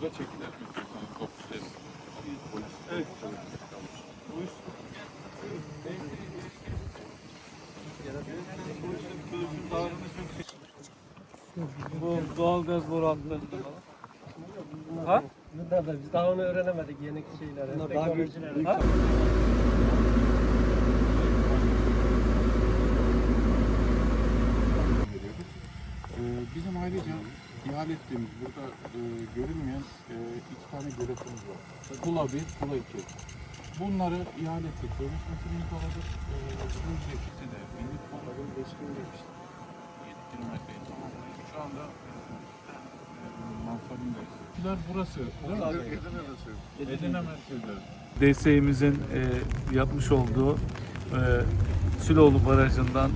Burada çekilir mi? Toplu Evet. Bu doğalgaz boru hatlarında falan. Ha? Da biz daha onu öğrenemedik yeni şeyleri. Daha büyük-. Ha? İhale ettiğimiz burada e, görünmeyen e, iki tane göletimiz var. Kula 1, Kula 2. Bunları ihale ettik. Dönüşmesini imzaladık. E, proje ikisi de binlik fonların 5 bin geçti. 7 kilometreyi tamamlayıp şu anda e. Bunlar burası. Edirne merkezleri. DSİ'mizin e, yapmış olduğu e, Süloğlu Barajı'ndan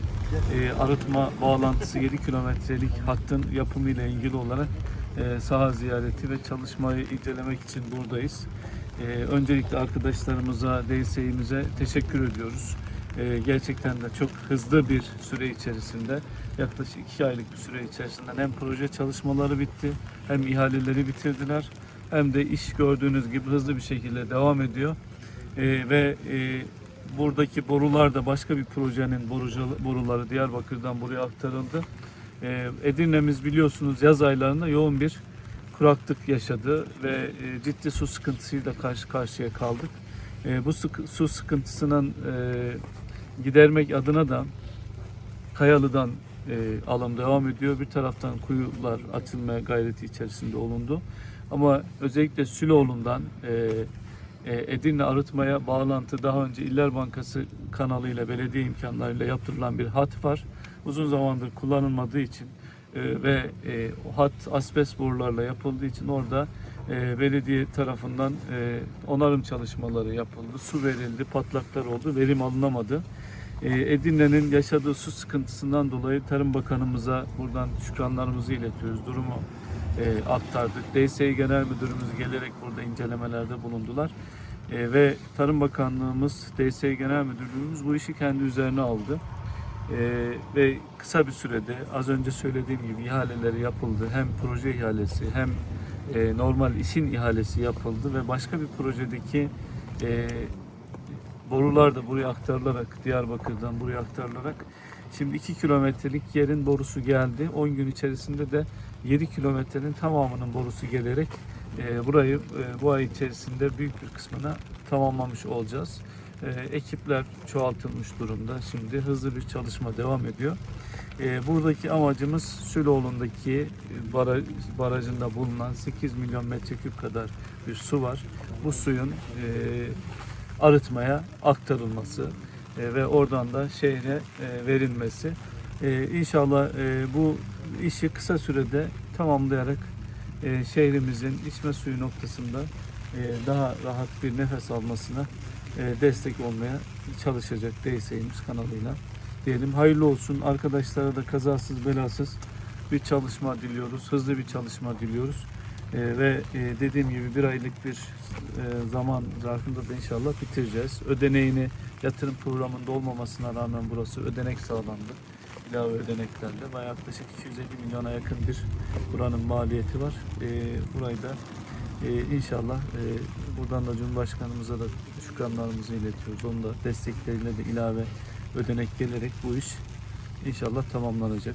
e, arıtma bağlantısı 7 kilometrelik hattın yapımıyla ilgili olarak e, saha ziyareti ve çalışmayı incelemek için buradayız. E, öncelikle arkadaşlarımıza, DSİ'mize teşekkür ediyoruz. E, gerçekten de çok hızlı bir süre içerisinde, yaklaşık 2 aylık bir süre içerisinde hem proje çalışmaları bitti, hem ihaleleri bitirdiler, hem de iş gördüğünüz gibi hızlı bir şekilde devam ediyor. Ee, ve e, buradaki borular da başka bir projenin boruları Diyarbakır'dan buraya aktarıldı. Ee, Edirne'miz biliyorsunuz yaz aylarında yoğun bir kuraklık yaşadı ve e, ciddi su sıkıntısıyla karşı karşıya kaldık. E, bu su sıkıntısının e, gidermek adına da Kayalı'dan e, alım devam ediyor. Bir taraftan kuyular açılmaya gayreti içerisinde olundu. Ama özellikle Süloğlu'ndan e, Edirne arıtmaya bağlantı daha önce İller Bankası kanalıyla belediye imkanlarıyla yaptırılan bir hat var. Uzun zamandır kullanılmadığı için e, ve e, o hat asbest borularla yapıldığı için orada e, belediye tarafından e, onarım çalışmaları yapıldı. Su verildi, patlaklar oldu, verim alınamadı. E, Edirne'nin yaşadığı su sıkıntısından dolayı Tarım Bakanımıza buradan şükranlarımızı iletiyoruz. Durumu e, aktardık. DSİ Genel Müdürümüz gelerek burada incelemelerde bulundular. E, ve Tarım Bakanlığımız, DSİ Genel Müdürlüğümüz bu işi kendi üzerine aldı. E, ve kısa bir sürede az önce söylediğim gibi ihaleleri yapıldı. Hem proje ihalesi hem normal işin ihalesi yapıldı ve başka bir projedeki borular da buraya aktarılarak Diyarbakır'dan buraya aktarılarak şimdi 2 kilometrelik yerin borusu geldi. 10 gün içerisinde de 7 kilometrenin tamamının borusu gelerek e, burayı e, bu ay içerisinde büyük bir kısmına tamamlamış olacağız. E, ekipler çoğaltılmış durumda. Şimdi hızlı bir çalışma devam ediyor. E, buradaki amacımız Süloğlu'ndaki e, baraj, barajında bulunan 8 milyon metreküp kadar bir su var. Bu suyun e, arıtmaya aktarılması e, ve oradan da şehre e, verilmesi. E, inşallah bu işi kısa sürede tamamlayarak şehrimizin içme suyu noktasında daha rahat bir nefes almasına destek olmaya çalışacak DSİ'miz kanalıyla. Diyelim hayırlı olsun. Arkadaşlara da kazasız belasız bir çalışma diliyoruz. Hızlı bir çalışma diliyoruz. E, ve e, dediğim gibi bir aylık bir e, zaman zarfında da inşallah bitireceğiz. Ödeneğini yatırım programında olmamasına rağmen burası ödenek sağlandı. İlave ödeneklerle ve yaklaşık 250 milyona yakın bir buranın maliyeti var. E, burayı da e, inşallah e, buradan da Cumhurbaşkanımıza da şükranlarımızı iletiyoruz. Onun da destekleriyle de ilave ödenek gelerek bu iş inşallah tamamlanacak.